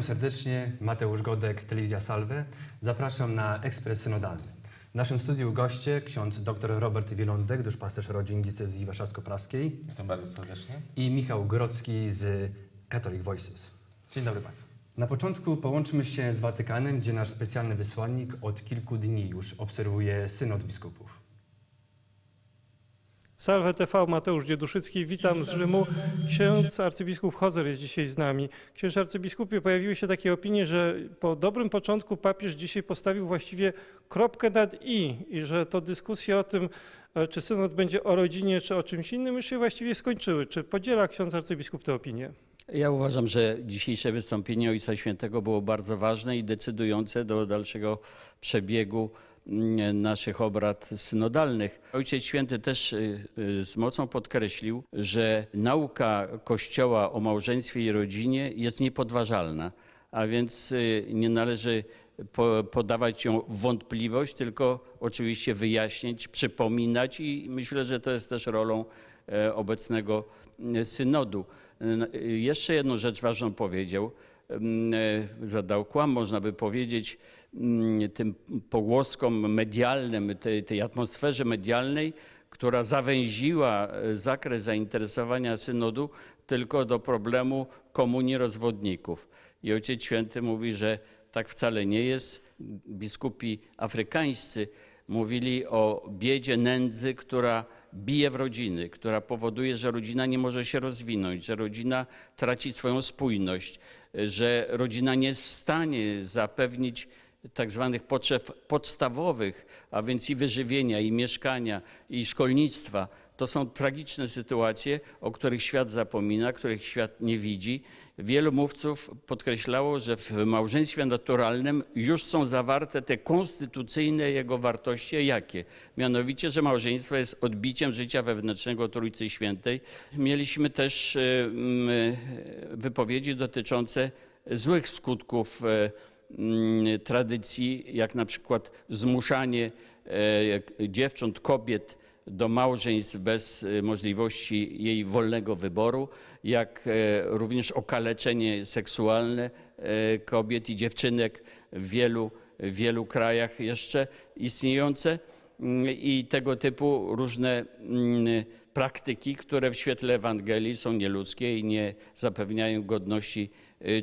Witam serdecznie, Mateusz Godek, Telewizja Salve. Zapraszam na ekspres synodalny. W naszym studiu goście ksiądz dr Robert Wielądek, duszpasterz rodzin diecezji warszawsko-praskiej Witam bardzo serdecznie. i Michał Grodzki z Catholic Voices. Dzień dobry Państwu. Na początku połączmy się z Watykanem, gdzie nasz specjalny wysłannik od kilku dni już obserwuje synod biskupów. Salve TV, Mateusz Dzieduszycki, witam z Rzymu. Ksiądz arcybiskup Hozer jest dzisiaj z nami. Księże arcybiskupie, pojawiły się takie opinie, że po dobrym początku papież dzisiaj postawił właściwie kropkę nad i i że to dyskusje o tym, e, czy synod będzie o rodzinie, czy o czymś innym, już się właściwie skończyły. Czy podziela ksiądz arcybiskup tę opinię? Ja uważam, że dzisiejsze wystąpienie Ojca Świętego było bardzo ważne i decydujące do dalszego przebiegu naszych obrad synodalnych. Ojciec Święty też y, y, z mocą podkreślił, że nauka Kościoła o małżeństwie i rodzinie jest niepodważalna, a więc y, nie należy po- podawać ją wątpliwość, tylko oczywiście wyjaśnić, przypominać i myślę, że to jest też rolą e, obecnego mm, synodu. Jeszcze jedną rzecz ważną powiedział, mm, e, zadał kłam, można by powiedzieć, mm, tym pogłoskom medialnym, tej, tej atmosferze medialnej, która zawęziła e, zakres zainteresowania synodu tylko do problemu komunii rozwodników. I Ojciec Święty mówi, że tak wcale nie jest. Biskupi afrykańscy mówili o biedzie nędzy, która bije w rodziny, która powoduje, że rodzina nie może się rozwinąć, że rodzina traci swoją spójność, że rodzina nie jest w stanie zapewnić tak zwanych potrzeb podstawowych, a więc i wyżywienia, i mieszkania, i szkolnictwa. To są tragiczne sytuacje, o których świat zapomina, których świat nie widzi. Wielu mówców podkreślało, że w małżeństwie naturalnym już są zawarte te konstytucyjne jego wartości. Jakie? Mianowicie, że małżeństwo jest odbiciem życia wewnętrznego Trójcy Świętej. Mieliśmy też wypowiedzi dotyczące złych skutków e, tradycji, jak na przykład zmuszanie e, dziewcząt, kobiet do małżeństw bez e, możliwości jej wolnego wyboru, jak e, również okaleczenie seksualne kobiet i dziewczynek w wielu, wielu krajach jeszcze istniejące. Mm, i tego typu różne mm, praktyki, które w świetle Ewangelii są nieludzkie i nie zapewniają godności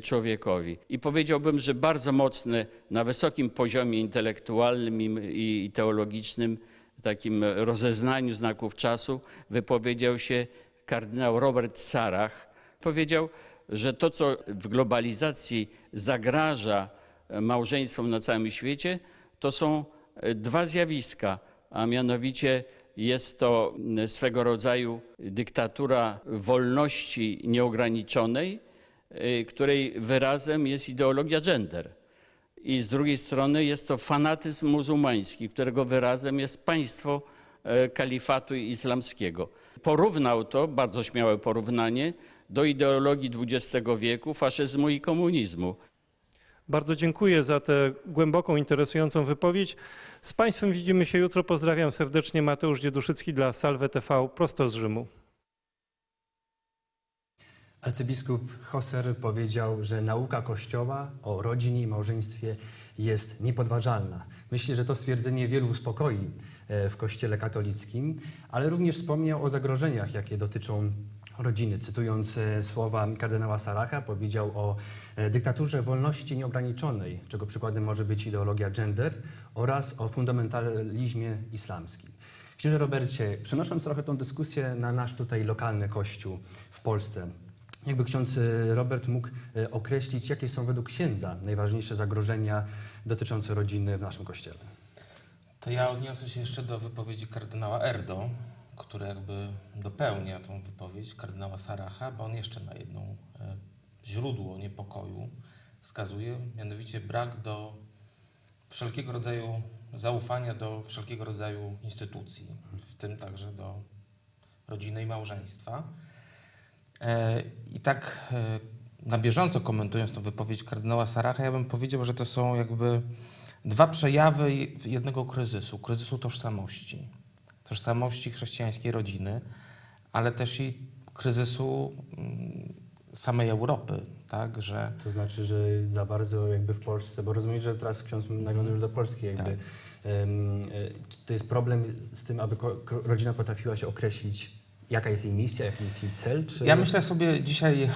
człowiekowi. I powiedziałbym, że bardzo mocne na wysokim poziomie intelektualnym i, teologicznym, takim rozeznaniu znaków czasu, wypowiedział się kardynał Robert Sarach. Powiedział, że to, co w globalizacji zagraża e, małżeństwom na całym świecie, to są e, dwa zjawiska, a mianowicie jest to swego rodzaju dyktatura wolności nieograniczonej, y, której wyrazem jest ideologia gender. I z drugiej strony jest to fanatyzm muzułmański, którego wyrazem jest państwo e, kalifatu islamskiego. Porównał to, bardzo śmiałe porównanie, do ideologii XX wieku, faszyzmu i komunizmu. Bardzo dziękuję za tę głęboką, interesującą wypowiedź. Z Państwem widzimy się jutro. Pozdrawiam serdecznie. Mateusz Dzieduszycki dla Salve TV, prosto z Rzymu. Arcybiskup Hoser powiedział, że nauka Kościoła o rodzinie i małżeństwie jest niepodważalna. Myślę, że to stwierdzenie wielu uspokoi e, w Kościele katolickim, ale również wspomniał o zagrożeniach, jakie dotyczą rodziny. Cytując e, słowa kardynała Saracha, powiedział o e, dyktaturze wolności nieograniczonej, czego przykładem może być ideologia gender oraz o fundamentalizmie islamskim. Księże Robercie, przenosząc trochę tą dyskusję na nasz tutaj lokalny kościół w Polsce, jakby ksiądz e, Robert mógł e, określić, jakie są według księdza najważniejsze zagrożenia dotyczące rodziny w naszym kościele? To ja odniosę się jeszcze do wypowiedzi kardynała Erdo, który jakby dopełnia tą wypowiedź kardynała Saracha, bo on jeszcze na jedną e, źródło niepokoju wskazuje, mianowicie brak do wszelkiego rodzaju zaufania do wszelkiego rodzaju instytucji, w tym także do rodziny i małżeństwa. E, I tak e, na bieżąco komentując tą wypowiedź kardynała Saracha, ja bym powiedział, że to są jakby dwa przejawy jednego kryzysu, kryzysu tożsamości, tożsamości chrześcijańskiej rodziny, ale też i kryzysu mm, samej Europy, tak, że To znaczy, że za bardzo jakby w Polsce, bo rozumiem, że teraz ksiądz nawiązuje już do Polski jakby. Tak. E, czy to jest problem z tym, aby rodzina potrafiła się określić, jaka jest jej misja, jaki jest jej cel? Czy... Ja myślę sobie dzisiaj e,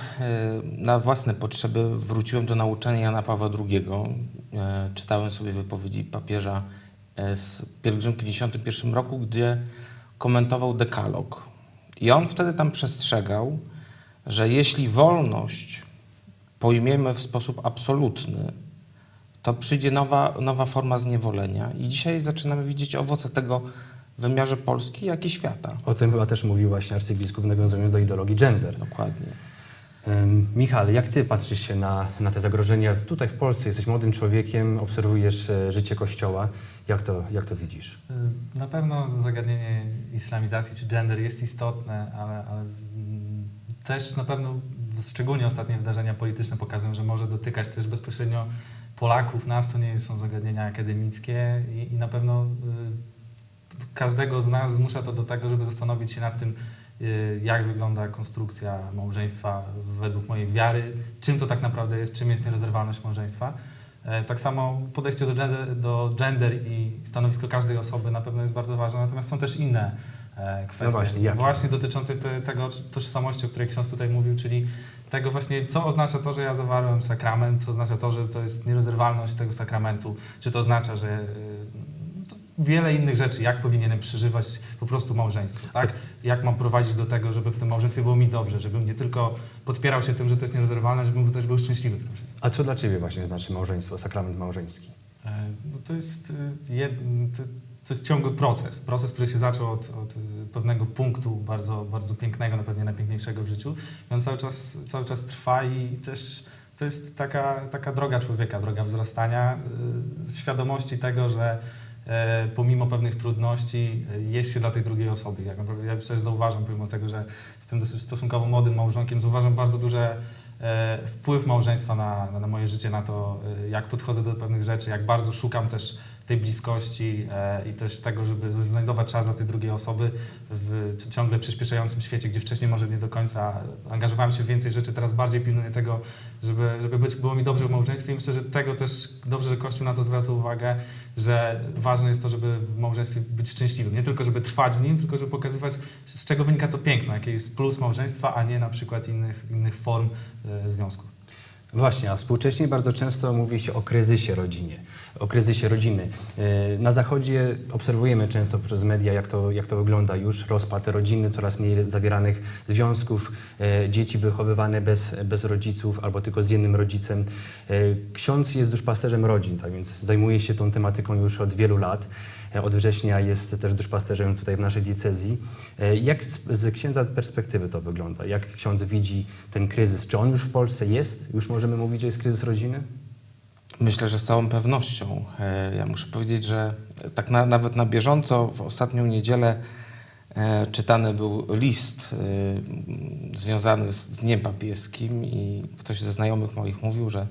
na własne potrzeby wróciłem do nauczania Jana Pawła II. E, Czytałem sobie wypowiedzi papieża e, z pielgrzymki w 1991 roku, gdzie komentował dekalog. I on wtedy tam przestrzegał, że jeśli wolność pojmiemy w sposób absolutny, to przyjdzie nowa, nowa forma zniewolenia. I dzisiaj zaczynamy widzieć owoce tego wymiarze Polski, jak i świata. O tym chyba też mówił właśnie arcybiskup, nawiązując do ideologii gender. Dokładnie. Michał, jak ty patrzysz się na, na te zagrożenia tutaj w Polsce? Jesteś młodym człowiekiem, obserwujesz e, życie Kościoła. Jak to, jak to widzisz? Y, Na pewno zagadnienie islamizacji czy gender jest istotne, ale, ale mm, też na pewno szczególnie ostatnie wydarzenia polityczne pokazują, że może dotykać też bezpośrednio Polaków. Nas to nie są zagadnienia akademickie i, i na pewno y, każdego z nas zmusza to do tego, żeby zastanowić się nad tym, y, jak wygląda konstrukcja małżeństwa według mojej wiary, czym to tak naprawdę jest, czym jest nierozerwalność małżeństwa. E, Tak samo podejście do gender, do gender i stanowisko każdej osoby na pewno jest bardzo ważne, natomiast są też inne e, kwestie. No właśnie, właśnie dotyczące te, tego tożsamości, o której ksiądz tutaj mówił, czyli tego właśnie, co oznacza to, że ja zawarłem sakrament, co oznacza to, że to jest nierozerwalność tego sakramentu, czy to oznacza, że to wiele innych rzeczy, jak powinienem przeżywać po prostu małżeństwo, tak? Jak mam prowadzić do tego, żeby w tym małżeństwie było mi dobrze, żebym nie tylko podpierał się tym, że to jest nierozerwalne, żebym też był szczęśliwy w tym wszystkim. A co dla ciebie właśnie znaczy małżeństwo, sakrament małżeński? E, No to, jest, jed, to, jest ciągły proces. Proces, który się zaczął od, od y, pewnego punktu bardzo, bardzo pięknego, na pewno najpiękniejszego w życiu. I on cały czas, cały czas trwa i też to jest taka, taka droga człowieka, droga wzrastania, świadomości tego, że e, pomimo pewnych trudności e, jest się dla tej drugiej osoby. Naprawdę ja też zauważam, pomimo tego, że jestem dosyć stosunkowo młodym małżonkiem, zauważam bardzo duże e, wpływ małżeństwa na, na, moje życie, na to, e, jak podchodzę do pewnych rzeczy, jak bardzo szukam też tej bliskości e, i też tego, żeby znajdować czas dla tej drugiej osoby w ciągle przyspieszającym świecie, gdzie wcześniej może nie do końca angażowałem się w więcej rzeczy, teraz bardziej pilnuję tego, żeby, żeby być, było mi dobrze w małżeństwie i myślę, że tego też dobrze, że Kościół na to zwraca uwagę, że ważne jest to, żeby w małżeństwie być szczęśliwym. Nie tylko, żeby trwać w nim, tylko żeby pokazywać, z czego wynika to piękno, jaki jest plus małżeństwa, a nie na przykład innych, innych form e, związku. Właśnie, a współcześnie bardzo często mówi się o kryzysie rodzinie, o kryzysie rodziny. E, Na Zachodzie obserwujemy często przez media, jak to, jak to wygląda już, rozpad rodziny, coraz mniej zawieranych związków, e, dzieci wychowywane bez, bez rodziców albo tylko z jednym rodzicem. E, Ksiądz jest duszpasterzem rodzin, tak więc zajmuje się tą tematyką już od wielu lat. Od września jest też duszpasterzem tutaj w naszej diecezji. Jak z, z księdza perspektywy to wygląda? Jak ksiądz widzi ten kryzys? Czy on już w Polsce jest? Już możemy mówić, że jest kryzys rodziny? Myślę, że z całą pewnością. E, Ja muszę powiedzieć, że tak na, nawet na bieżąco w ostatnią niedzielę e, czytany był list e, związany z Dniem Papieskim i ktoś ze znajomych moich mówił, że,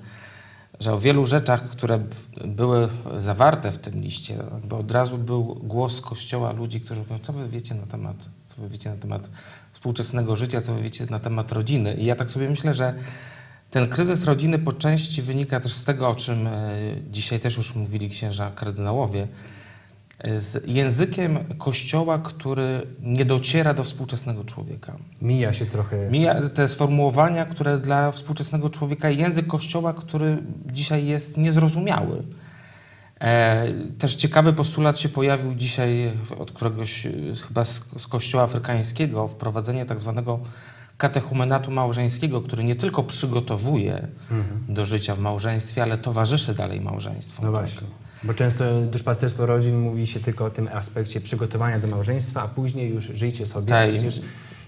że o wielu rzeczach, które były zawarte w tym liście, jakby od razu był głos Kościoła ludzi, którzy mówią, co wy wiecie na temat, co wy wiecie na temat współczesnego życia, co wy wiecie na temat rodziny. I ja tak sobie myślę, że ten kryzys rodziny po części wynika też z tego, o czym e, dzisiaj też już mówili księża kardynałowie, e, z językiem Kościoła, który nie dociera do współczesnego człowieka. Mija się trochę. Mija te sformułowania, które dla współczesnego człowieka, język Kościoła, który dzisiaj jest niezrozumiały. E, też ciekawy postulat się pojawił dzisiaj od któregoś e, chyba z, z Kościoła afrykańskiego, wprowadzenie tak zwanego katechumenatu małżeńskiego, który nie tylko przygotowuje Mhm. do życia w małżeństwie, ale towarzyszy dalej małżeństwu. No właśnie. Bo często duszpasterstwo rodzin mówi się tylko o tym aspekcie przygotowania do małżeństwa, a później już żyjcie sobie. Tak, przecież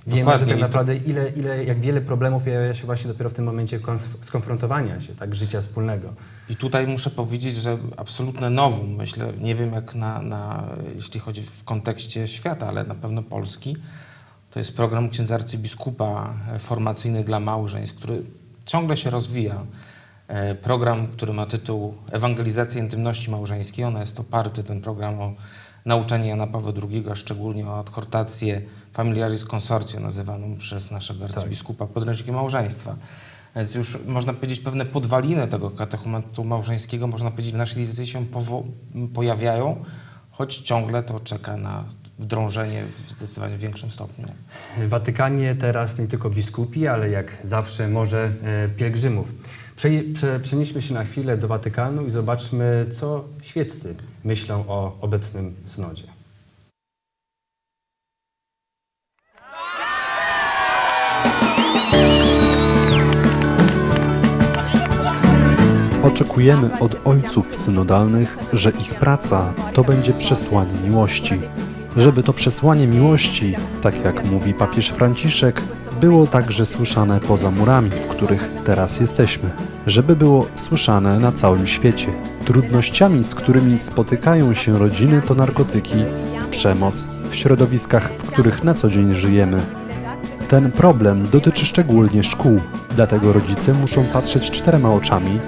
wiemy, że tak naprawdę ile, ile, jak wiele problemów pojawia się właśnie dopiero w tym momencie konf- skonfrontowania się, tak, życia wspólnego. I tutaj muszę powiedzieć, że absolutne nowum, myślę, nie wiem jak na, na, jeśli chodzi w kontekście świata, ale na pewno Polski, to jest program księdza arcybiskupa e, formacyjny dla małżeństw, który ciągle się rozwija. E, Program, który ma tytuł Ewangelizacja intymności małżeńskiej. Ona jest oparty, ten program, o nauczanie Jana Pawła II, a szczególnie o adhortację Familiaris Consortio, nazywaną przez naszego arcybiskupa podręcznikiem małżeństwa. Więc już można powiedzieć pewne podwaliny tego katechumatu małżeńskiego, można powiedzieć w naszej diecezji się pojawiają, choć ciągle to czeka na wdrążenie w zdecydowanie większym stopniu. W Watykanie teraz nie tylko biskupi, ale jak zawsze może e, pielgrzymów. Prze, prze, przenieśmy się na chwilę do Watykanu i zobaczmy, co świeccy myślą o obecnym synodzie. Oczekujemy od ojców synodalnych, że ich praca to będzie przesłanie miłości. Żeby to przesłanie miłości, tak jak mówi papież Franciszek, było także słyszane poza murami, w których teraz jesteśmy. Żeby było słyszane na całym świecie. Trudnościami, z którymi spotykają się rodziny, to narkotyki, przemoc w środowiskach, w których na co dzień żyjemy. Ten problem dotyczy szczególnie szkół, dlatego rodzice muszą patrzeć czterema oczami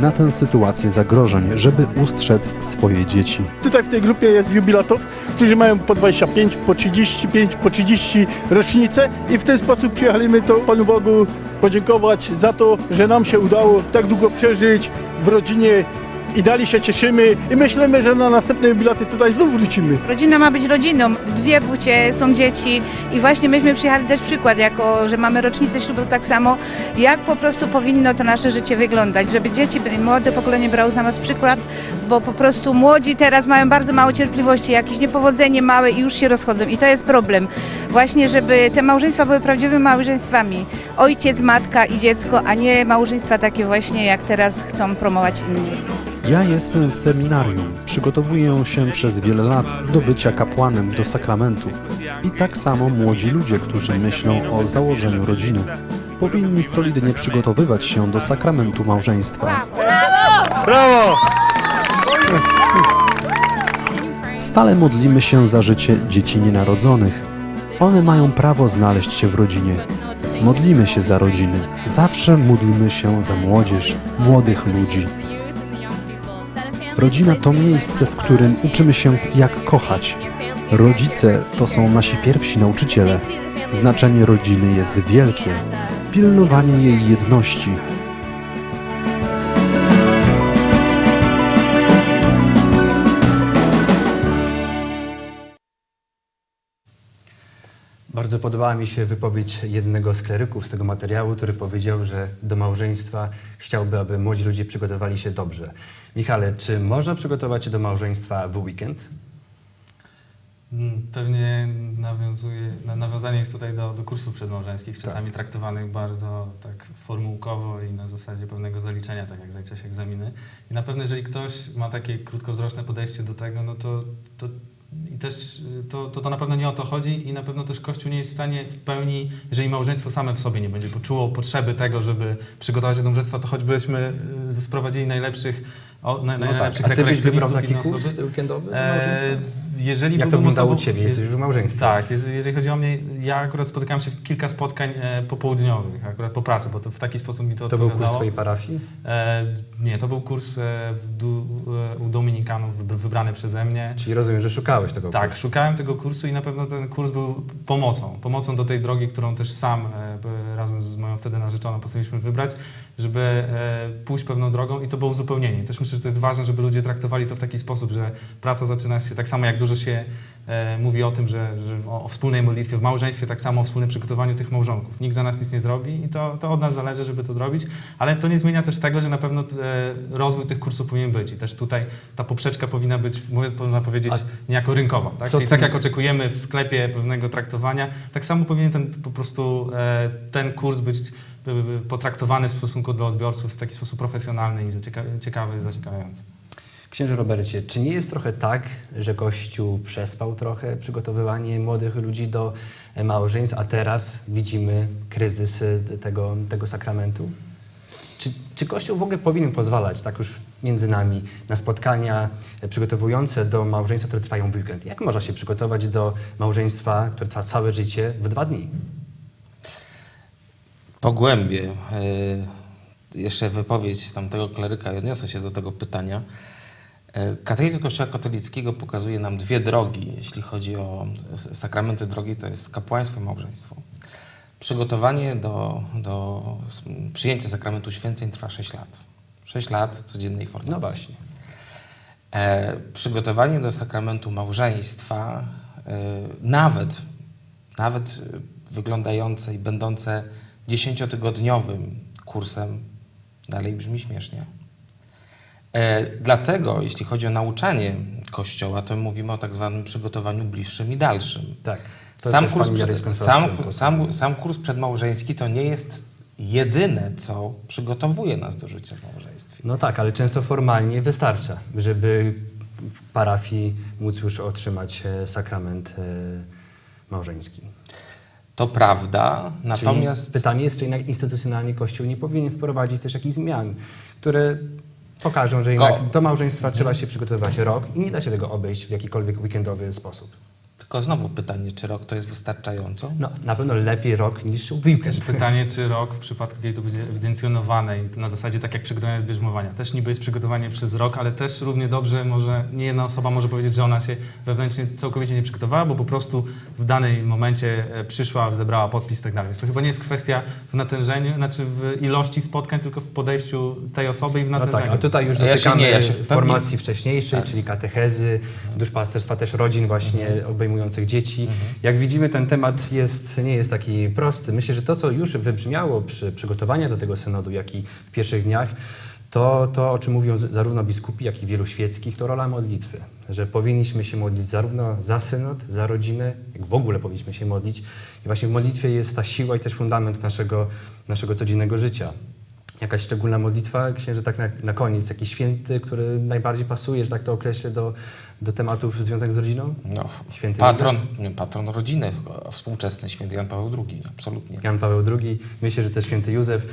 na tę sytuację zagrożeń, żeby ustrzec swoje dzieci. Tutaj w tej grupie jest jubilatów, którzy mają po 25, po 35, po 30 rocznice i w ten sposób przyjechaliśmy to Panu Bogu podziękować za to, że nam się udało tak długo przeżyć w rodzinie i dalej się cieszymy i myślimy, że na następne jubilaty tutaj znów wrócimy. Rodzina ma być rodziną, dwie płcie są dzieci i właśnie myśmy przyjechali dać przykład, jako że mamy rocznicę ślubu tak samo, jak po prostu powinno to nasze życie wyglądać, żeby dzieci, młode pokolenie brało z nas przykład, bo po prostu młodzi teraz mają bardzo mało cierpliwości, jakieś niepowodzenie małe i już się rozchodzą i to jest problem. Właśnie, żeby te małżeństwa były prawdziwymi małżeństwami. Ojciec, matka i dziecko, a nie małżeństwa takie właśnie, jak teraz chcą promować inni. Ja jestem w seminarium, przygotowuję się przez wiele lat do bycia kapłanem do sakramentu. I tak samo młodzi ludzie, którzy myślą o założeniu rodziny, powinni solidnie przygotowywać się do sakramentu małżeństwa. Brawo! Stale modlimy się za życie dzieci nienarodzonych. One mają prawo znaleźć się w rodzinie. Modlimy się za rodziny. Zawsze módlmy się za młodzież, młodych ludzi. Rodzina to miejsce, w którym uczymy się jak kochać. Rodzice to są nasi pierwsi nauczyciele. Znaczenie rodziny jest wielkie. Pilnowanie jej jedności, Bardzo podobała mi się wypowiedź jednego z kleryków z tego materiału, który powiedział, że do małżeństwa chciałby, aby młodzi ludzie przygotowali się dobrze. Michale, czy można przygotować się do małżeństwa w weekend? Mm, Pewnie nawiązuje, na, nawiązanie jest tutaj do, do kursów przedmałżeńskich, czasami traktowanych bardzo tak formułkowo i na zasadzie pewnego zaliczenia, tak jak zalicza się egzaminy. I na pewno jeżeli ktoś ma takie krótkowzroczne podejście do tego, no to, to też to, to, to na pewno nie o to chodzi i na pewno też Kościół nie jest w stanie w pełni, jeżeli małżeństwo same w sobie nie będzie poczuło potrzeby tego, żeby przygotować się do małżeństwa, to choćbyśmy y, sprowadzili najlepszych, o, na, No tak. A ty byś wybrał taki kurs weekendowy E, jeżeli Jak to wyglądało u Ciebie? Jesteś już w małżeństwie. Tak, jeż- jeżeli chodzi o mnie, ja akurat spotykałem się w kilka spotkań e, popołudniowych, akurat po pracy, bo to w taki sposób mi to, To był kurs. Twojej parafii? E, nie, to był kurs e, du, e, u Dominikanów wybr- wybrany przeze mnie. Czyli rozumiem, że szukałeś tego Tak, kursu. szukałem tego kursu i na pewno ten kurs był pomocą. Pomocą do tej drogi, którą też sam e, razem z moją wtedy narzeczoną postanowiliśmy wybrać, żeby e, pójść pewną drogą i to było uzupełnienie. Też myślę, że to jest ważne, żeby ludzie traktowali to w taki sposób, że praca zaczyna się tak samo jak dużo się mówi o tym, że, że o, o wspólnej modlitwie w małżeństwie, tak samo o wspólnym przygotowaniu tych małżonków. Nikt za nas nic nie zrobi i to, to od nas zależy, żeby to zrobić, ale to nie zmienia też tego, że na pewno e, rozwój tych kursów powinien być i też tutaj ta poprzeczka powinna być, można powiedzieć, niejako rynkowa. Tak? Czyli ty- tak jak oczekujemy w sklepie pewnego traktowania, tak samo powinien ten po prostu e, ten kurs być e, e, potraktowany w stosunku do odbiorców w taki sposób profesjonalny i ciekawy, zaciekawiający. Księże Robercie, czy nie jest trochę tak, że Kościół przespał trochę przygotowywanie młodych ludzi do e, małżeństw, a teraz widzimy kryzys e, tego, tego sakramentu? Czy, czy Kościół w ogóle powinien pozwalać, tak już między nami, na spotkania e, przygotowujące do małżeństwa, które trwają w weekend? Jak można się przygotować do małżeństwa, które trwa całe życie w dwa dni? pogłębię e, jeszcze wypowiedź tamtego kleryka odniosę się do tego pytania. E, Katechizm Kościoła katolickiego pokazuje nam dwie drogi, jeśli chodzi o sakramenty drogi, to jest kapłaństwo i małżeństwo. Przygotowanie do, do przyjęcia sakramentu święceń trwa 6 lat. 6 lat codziennej formacji. No właśnie. E, przygotowanie do sakramentu małżeństwa, e, nawet, nawet wyglądające i będące dziesięciotygodniowym kursem, dalej brzmi śmiesznie. E, dlatego, jeśli chodzi o nauczanie Kościoła, to mówimy o tak zwanym przygotowaniu bliższym i dalszym. Tak. Sam kurs, przed, sam, sam, sam kurs przedmałżeński to nie jest jedyne, co przygotowuje nas do życia w małżeństwie. No tak, ale często formalnie wystarcza, żeby w parafii móc już otrzymać e, sakrament e, małżeński. To prawda, natomiast... Czyli pytanie jest, czy jednak instytucjonalnie Kościół nie powinien wprowadzić też jakichś zmian, które pokażą, że jednak do małżeństwa trzeba się przygotowywać rok i nie da się tego obejść w jakikolwiek weekendowy sposób. Tylko znowu pytanie, czy rok to jest wystarczająco? No, na pewno lepiej rok niż weekend. Też pytanie, czy rok w przypadku, kiedy to będzie ewidencjonowane i to na zasadzie tak jak przygotowanie do bierzmowania. Też niby jest przygotowanie przez rok, ale też równie dobrze może, nie jedna osoba może powiedzieć, że ona się wewnętrznie całkowicie nie przygotowała, bo po prostu w danym momencie e, przyszła, zebrała podpis i tak dalej. Więc to chyba nie jest kwestia w natężeniu, znaczy w ilości spotkań, tylko w podejściu tej osoby i w No natężeniu. tak, a tutaj już ja się dotykamy nie, ja się w formacji wcześniejszej, Tak. czyli katechezy, duszpasterstwa też rodzin właśnie obejmujących dzieci. Jak widzimy, ten temat jest, nie jest taki prosty. Myślę, że to, co już wybrzmiało przy przygotowaniu do tego synodu, jak i w pierwszych dniach, to, to o czym mówią zarówno biskupi, jak i wielu świeckich, to rola modlitwy. Że powinniśmy się modlić zarówno za synod, za rodzinę, jak w ogóle powinniśmy się modlić. I właśnie w modlitwie jest ta siła i też fundament naszego, naszego codziennego życia. Jakaś szczególna modlitwa, księże, tak na, na koniec, jakiś święty, który najbardziej pasuje, że tak to określę, do, do tematów związanych z rodziną? No, Święty patron, nie, patron rodziny współczesny, święty Jan Paweł II, absolutnie. Jan Paweł II, myślę, że też święty Józef.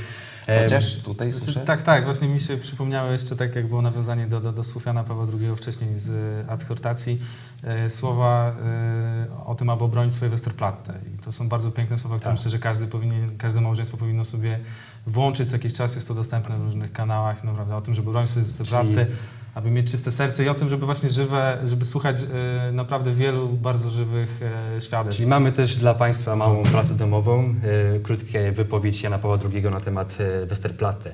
Chociaż tutaj Znaczy, słyszę... tak, tak, właśnie mi się przypomniało jeszcze tak, jak było nawiązanie do, do, do słów Jana Pawła II wcześniej z e, adhortacji, e, słowa e, o tym, aby obronić swoje Westerplatte. I to są bardzo piękne słowa, które Tak. myślę, że każdy powinien, każde małżeństwo powinno sobie włączyć, co jakiś czas jest to dostępne w różnych kanałach, no, prawda, o tym, żeby bronić swoje Westerplatte, aby mieć czyste serce i o tym, żeby właśnie żywe, żeby słuchać e, naprawdę wielu bardzo żywych e, świadectw. Czyli mamy też dla Państwa małą pracę domową, e, krótkie wypowiedź Jana Pawła II na temat e, Westerplatte.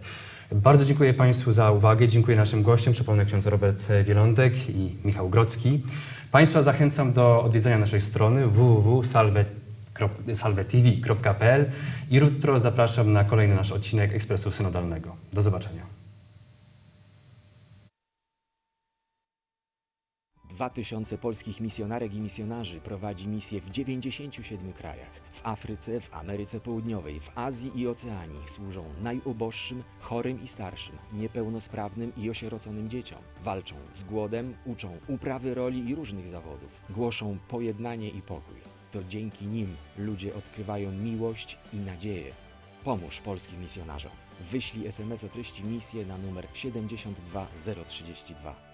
Bardzo dziękuję Państwu za uwagę, dziękuję naszym gościom, przypomnę ksiądz Robert Wielądek i Michał Grodzki. Państwa zachęcam do odwiedzenia naszej strony www.salvetv.pl i jutro zapraszam na kolejny nasz odcinek Ekspresu Synodalnego. Do zobaczenia. 2000 polskich misjonarek i misjonarzy prowadzi misje w 97 krajach. W Afryce, w Ameryce Południowej, w Azji i Oceanii służą najuboższym, chorym i starszym, niepełnosprawnym i osieroconym dzieciom. Walczą z głodem, uczą uprawy roli i różnych zawodów. Głoszą pojednanie i pokój. To dzięki nim ludzie odkrywają miłość i nadzieję. Pomóż polskim misjonarzom. Wyślij SMS o treści misję na numer 72032.